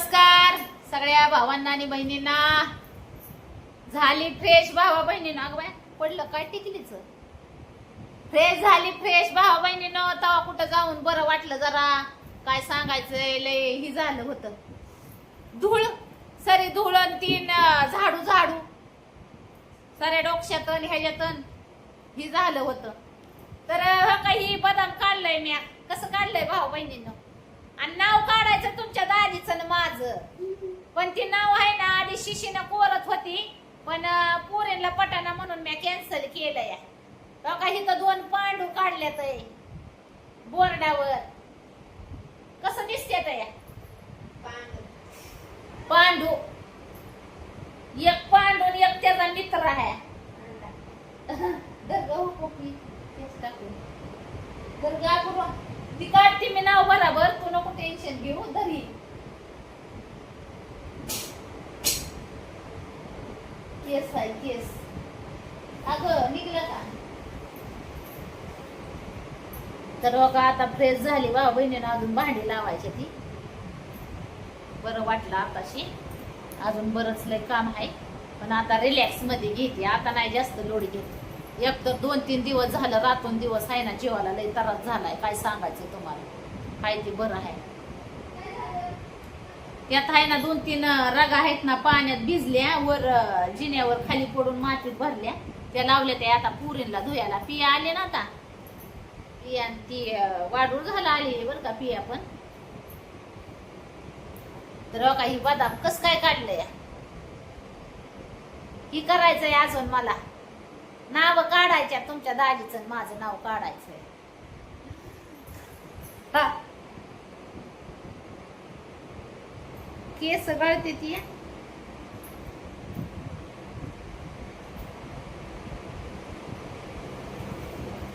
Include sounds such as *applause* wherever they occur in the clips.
नमस्कार. सगळ्या भावांना आणि बहिणींना. झाली फ्रेश भावा बहिणीनं. अगं बाय पडलं काय टिकलीच फ्रेश झाली फ्रेश भावा बहिणीनं. तवा कुठं जाऊन बरं वाटलं जरा. काय सांगायचंय लय ही झालं होतं. धूळ सरी धूळ तीन झाडू झाडू. सरे डोक्यातन ह्याच्यातन ही झालं होतं. तर काही बदाम काढलंय म्या. कसं काढलंय भाऊ बहिणीनं? आणि नाव काढायचं तुमच्या दादीचं ना माझं. पण ती नाव आहे ना आधी शिशीनं कोरत होती पण पोरेनला पोरींला पटाना म्हणून मी कॅन्सल केलंय. बघा हिथं दोन पांडू काढल्यात बोर्डावर. कसं दिसतेत या पांडू. एक पांडू एक त्याचा मित्र आहे. दर्गा टाकून. दर्गा ती काढते मी नाव बराबर तू नको टेन्शन घेऊ? धरी. केस आहे केस अग निघलं का? तर बघा आता फ्रेश झाली बा बहिणीनं अजून भांडी लावायची ती. बरं वाटलं आताशी. अजून बरंच लय काम आहे. पण आता रिलॅक्समध्ये घेते. आता नाही जास्त लोड घेते. एक तर दोन तीन दिवस झालं रातून दिवस आहे ना जीवाला लय त्रास झालाय. काय सांगायचं तुम्हाला? काय ते बरं आहे. त्यात आहे ना दोन तीन रगा आहेत ना पाण्यात भिजल्या वर जिन्यावर खाली पडून मातीत भरल्या. त्या लावल्या त्या आता पुरीला धुयाला पिया आले ना आता. पिया आणि ती वाढूळ झाला आली बरं का पिया पण. तर ही काही बदाम कस काय काढलंय. ही करायचंय अजून मला. नाव काढायच्या तुमच्या दाजीचं आणि माझं नाव काढायचंय केस गळते ती.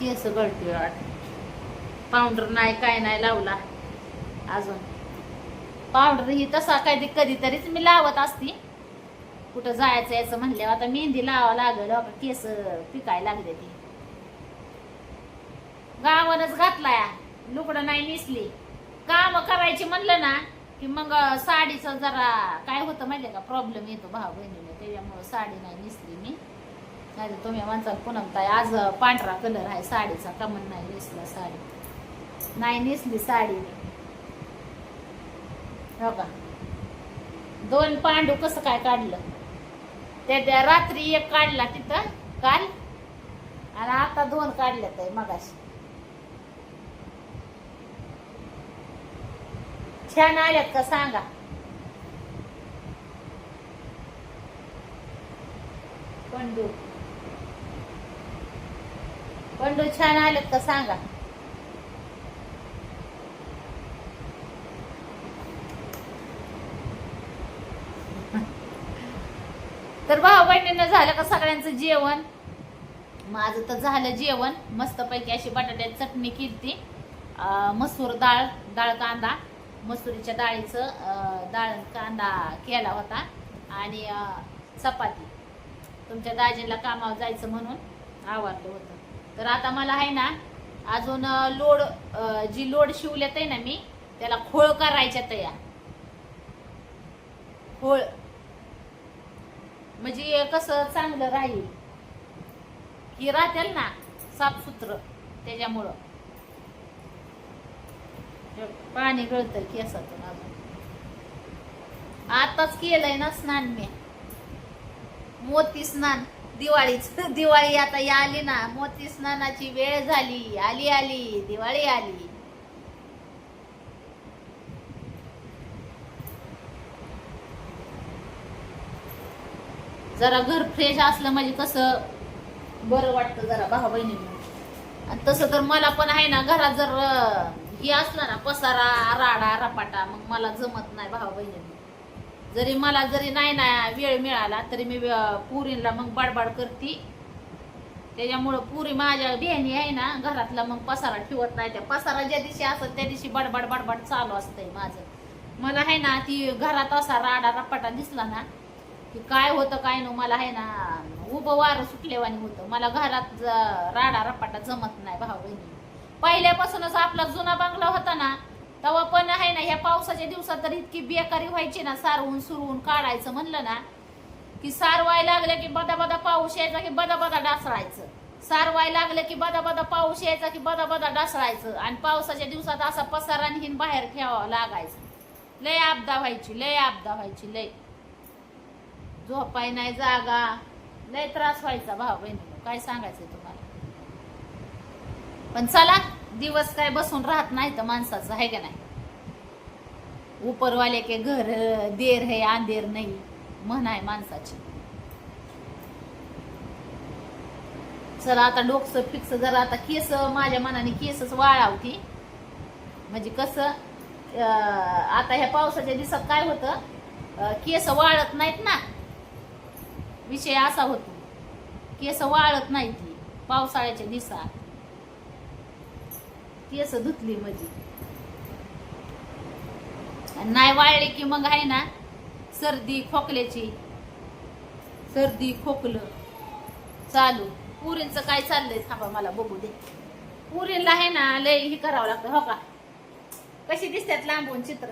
केस गळते पावडर नाही काय नाही लावला. अजून. पावडर ही तसा काहीतरी कधीतरीच मी लावत असती. कुठं जायचं यायचं म्हणल्यावर आता मेहंदी लावा लागल केस पिकायला लागले ते. गावानच घातलाय. लुकडं नाही निसली. काम करायची म्हणलं ना की मग साडीचं जरा काय होतं माहितीये का? प्रॉब्लेम येतो भाऊ बहिणीने त्याच्यामुळं साडी नाही निसली मी. नाही तुम्ही म्हणताल पुनमताई आज पांढरा कलर आहे साडीचा कमन नाही नेसला साडी? नाही नेसली साडी हो का? दोन पांडू कसं काय काढलं? त्या रात्री एक काढला तिथं काल. आणि आता दोन काढल्यात आहे मगाशी. छान आल्यात का सांगा. पंडू. पंडू छान आल्यात का सांगा तर भाऊ झालं का सगळ्यांचं जेवण? माझं तर झालं जेवण. मस्तपैकी अशी बटाट्याची चटणी केली मसूर डाळ डाळ कांदा. मसुरीच्या डाळीचं डाळ कांदा केला होता. आणि चपाती. तुमच्या दाजीला कामावर जायचं म्हणून आवडलं होतं. तर आता मला आहे ना अजून लोड जी लोड शिवल्यात आहे ना मी त्याला खोळ करायच्या तया खोळ म्हणजे कसं चांगलं राहील? ही राहतील ना साफसूत्र त्याच्यामुळं. पाणी गळतं केसातून अजून आताच केलंय ना स्नान मी. मोती स्नान दिवाळीच. *laughs* दिवाळी आता या आली ना मोती स्नानाची वेळ झाली. आली आली. दिवाळी आली. जरा घर फ्रेश असलं म्हणजे कसं बरं वाटतं जरा भाऊ बहिणीला आणि तसं तर मला पण आहे ना घरात जर हे असलं ना पसारा राडा रपाटा मग मला जमत नाही भाऊ बहिणींना जरी मला जरी नाही ना वेळ मिळाला तरी मी पुरीला मग बडबाड करते. त्याच्यामुळं पुरी माझ्या बहिणी आहे ना घरातला मग पसारा ठेवत नाही. त्या पसारा ज्या दिवशी असत त्या दिवशी बडबड बडबड चालू असतंय माझं. मला आहे ना ती घरात असा राडा रपाटा दिसला ना की काय होतं काय नो मला आहे ना उभं वारं सुटलेवानी होतं. मला घरात राडा रपाटा जमत नाही भाऊ बहिणी पहिल्यापासूनच आपला जुना बंगला होता ना तेव्हा पण आहे ना ह्या पावसाच्या दिवसात तर इतकी बेकारी व्हायची ना सारवून सुरवून काढायचं म्हणलं ना की सारवाय लागलं की बदा बदा पाऊस यायचा की बदा बदा डासळायचं सारवाय लागलं की बदा बदा पाऊस यायचा की बदा बदा डासळायचं आणि पावसाच्या दिवसात असा पसारा बाहेर ठेवावं लागायचं. लय आपदा व्हायची लय आपदा व्हायची लय. झोपाय नाही जागा. लय त्रास व्हायचा भाऊ बहिणी काय सांगायचं तुम्हाला? पण चला दिवस काय बसून राहत नाही तर माणसाचं आहे का नाही? उपरवाले के घर देर है अंधेर नाही म्हण आहे माणसाची. चला आता डोकस फिक्स जरा आता केस माझ्या मनाने केसच वाळावती. म्हणजे कसं अं, आता ह्या पावसाच्या दिवसात काय होतं? केस वाळत नाहीत ना? विषय असा होतो केस वाळत नाही ती पावसाळ्याच्या दिवसात. केस धुतली म्हणजे आणि नाही वाळली की मग आहे ना सर्दी खोकल्याची सर्दी खोकलं चालू. पुरींचं काय चाललंय थांबा मला बघू दे. पुरीला आहे ना लय ही करावं लागतं हो का? कशी दिसतात लांबून चित्र?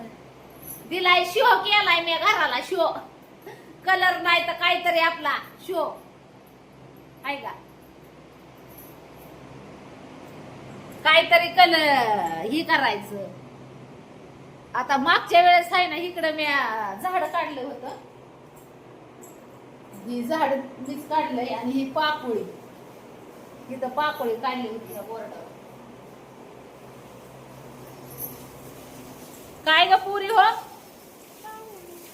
दिलाय शिव केलाय मी घराला शिव. कलर नाही तर काहीतरी आपला. शो. आहे का काहीतरी कलर ही करायचं. आता मागच्या वेळेस आहे ना इकडं मी झाड काढलं होतं. ही झाड मीच काढलंय आणि ही पाकोळी. इथं पाकोळी काढली होती या बोर्डावर काय ग पुरी हो?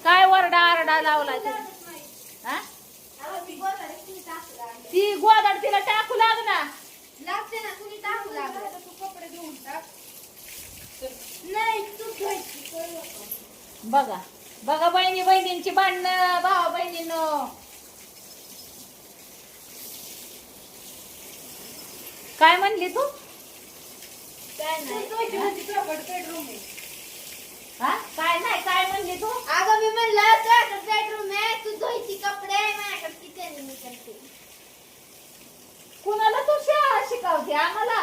काय वरडा आरडा लावलाय? हा? ती गोदड तिला टाकू लाग ना. लागते ना तुम्ही टाकू लागला तू कपडे घेऊन टाक नाही तू बघा बघा बहिणी बहिणींची भांडणं भावा बहिणीनं. काय म्हणली तू? काय नाही. हा? काय नाही काय म्हणली तू? अगं मी म्हणलं तुझ्याकडे बेडरूम आहे तू धुवायची कपडे माझ्याकडे किचन मी करते. कुणाला तू शाळा शिकवते आम्हाला?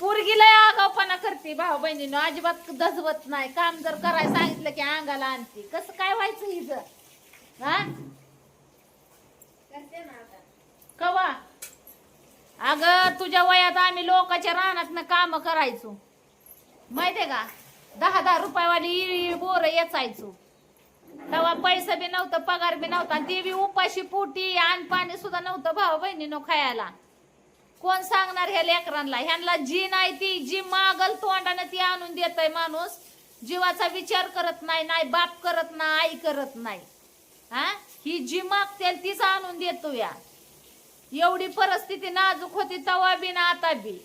पोरगीला आगावपणा करते भाऊ बहिणीनं अजिबात दजवत नाही. काम जर करायला सांगितलं की अंगाला आणते. कसं काय व्हायचं हिचं? हा? करते ना आता. कवा? अगं तुझ्या वयात आम्ही लोकांच्या रानात काम करायचो. माहितीये का? दहा दहा रुपयावाली इळी बोर येचायचो. तेव्हा पैसा बी नव्हतं पगार बी नव्हता आणि ती बी उपाशी पोटी अन्न पाणी सुद्धा नव्हतं भाऊ बहिणीनो खायला. कोण सांगणार ह्या लेकरांना? ह्यांना जी नाही ती जी मागल तोंडानं ती आणून देतय माणूस जीवाचा विचार करत नाही नाही बाप करत नाही आई करत नाही. हा? ही जी मागते तीच आणून देतो या एवढी परिस्थिती नाजूक होती तवा बी ना आता बी.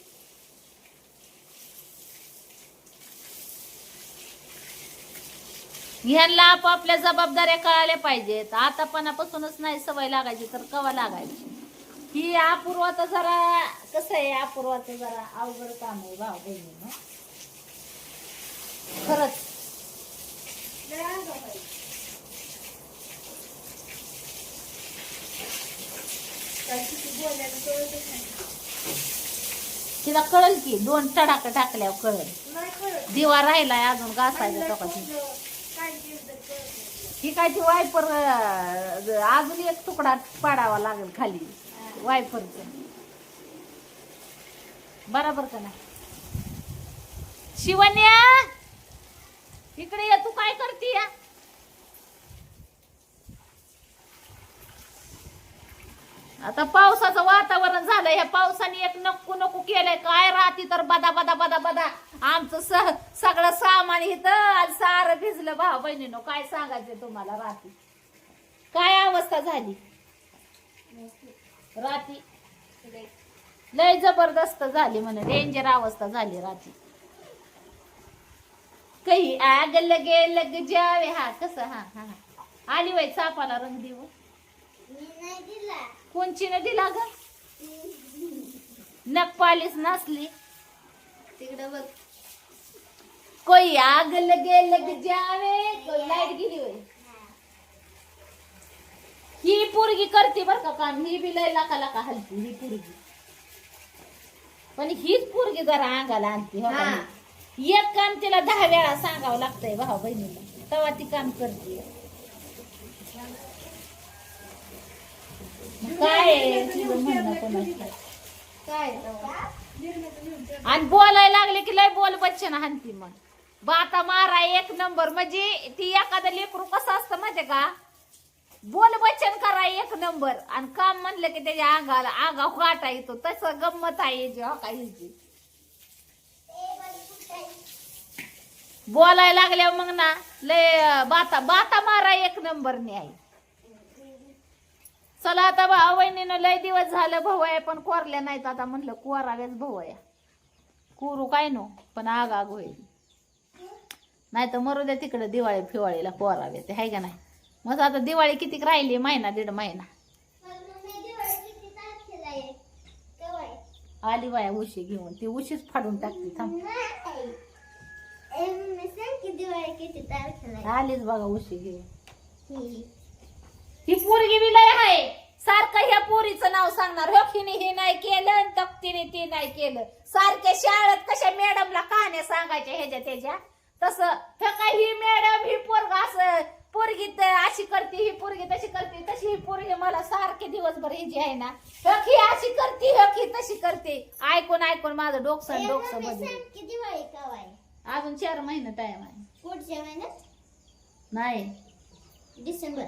ह्यांना आपापल्या जबाबदाऱ्या कळाल्या पाहिजेत. आतापणापासूनच नाही सवय लागायची तर कवा लागायची? ही अपूर्वाचं जरा कसं आहे अपूर्वाचं जरा अवघड काम आहे भाऊ बहिणी खरंच. तिला कळल की दोन टडाक टाकल्यावर कळल. दिवा राहिलाय अजून घासायचा टोकाची ही काय ती वायपर अजून एक तुकडा पाडावा लागेल खाली वायपरच. बरोबर का नाही? शिवन्या इकडे ये तू काय करती या? आता पावसाचं वातावरण झालंय ह्या पावसाने एक नको नको केलंय. काय राहती तर बदा बदा बदा बदा. आमचं स सगळं सामान इथं आज सारं भिजलं. भाऊ बहिणीनो काय सांगायचं तुम्हाला राती काय अवस्था झाली? राती लय जबरदस्त झाली म्हणे. डेंजर अवस्था झाली राती काही आग लगे लग जावे. हा कसं? हा हा हा. आली वय चापाला रंग देऊ मी नाही दिला ग? *laughs* नक पालीस नसली. तिकडं बघ. कोई आग लगे लग जावे कोई लाइट गेली होय ही पोरगी करते बर का काम ही बी लय लाका लाका हलती ही पोरगी पण हीच पोरगी जरा अंगाला आणते हो का हा. नाही? एक काम तिला दहा वेळा सांगावं लागतंय भाऊ बहिणीला तेव्हा ती काम करते मग काय आहे तिचं म्हणणं कोणाचं? काय आणि बोलायला लागले की लय बोल बच्चन हानती मग बाता मारा एक नंबर. म्हणजे ती एखादं लेकरू कसं असतं माहितीये का? बोल बच्चन करा एक नंबर. आणि काम म्हणलं की त्याच्या अंगाला अंगा वाटा येतो. तसं गंमत आहे जी हो का हिची. बोलायला लागल्या मग ना लय बाता बाता मारा एक नंबर न्याय. चला आता भाऊ बहिणीनं लय दिवस झालं भाऊ आहे पण कोरल्या नाहीत. आता म्हणलं कोराव्याच भाऊ आहे कोरू काय नो पण आग आग होईल. नाही तर मरू द्या तिकडे दिवाळी फिवाळीला कोरावे ते आहे का नाही? मग आता दिवाळी कितीक राहिली? महिना दीड महिना. आली बाया उशी घेऊन. ती उशीच फाडून टाकते थांब. आलीच बघा उशी घेऊन. ही पोरगी विलाय आहे सारखं ह्या पोरीचं नाव सांगणार. हो हिने हे नाही केलं आणि तक्तीने ते नाही केलं. सारख्या शाळेत कशा मॅडमला कहाण्या सांगायच्या ह्याच्या त्याच्या? तसं काय ही मॅडम ही पोरग असं पोरगी अशी करते ही पोरगी तशी करते तशी ही पोरगी मला सारखे दिवसभर ही जी आहे ना. हक ही अशी करते हक ही तशी करते. ऐकून ऐकून माझं डोकसं डोकसं कवाय? अजून चार महिने टाइम आहे. पुढच्या महिन्यात? नाही. डिसेंबर.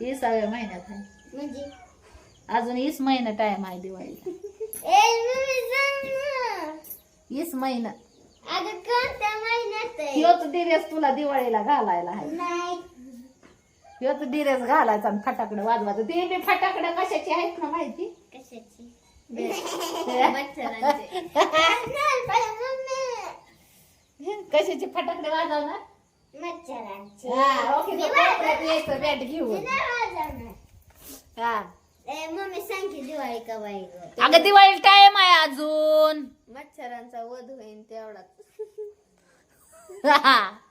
विसाव्या महिन्यात आहे. म्हणजे? अजून वीस महिना टाइम आहे दिवाळीला. *laughs* ए. वीस महिना. अगं कोणत्या महिन्यात आहे? ह्योच डिरेस तुला दिवाळीला घालायला आहे नाही ह्योच डिरेस घालायचा आणि फटाकडे वाजवायचं ते बी फटाकडे कशाची आहेत ना माहिती कशाची मच्छरांचे. नाही, पण मम्मी. कशाची फटाकडे वाजवणार मच्छरांचे. हा, ओके. कोपऱ्यात यायचं बॅट घेऊन वाजवणार. हा मम्मी दिवाळी? अगं दिवाळी टाइम आहे अजून मच्छरांचा वध होईल तेवढाच हा *laughs*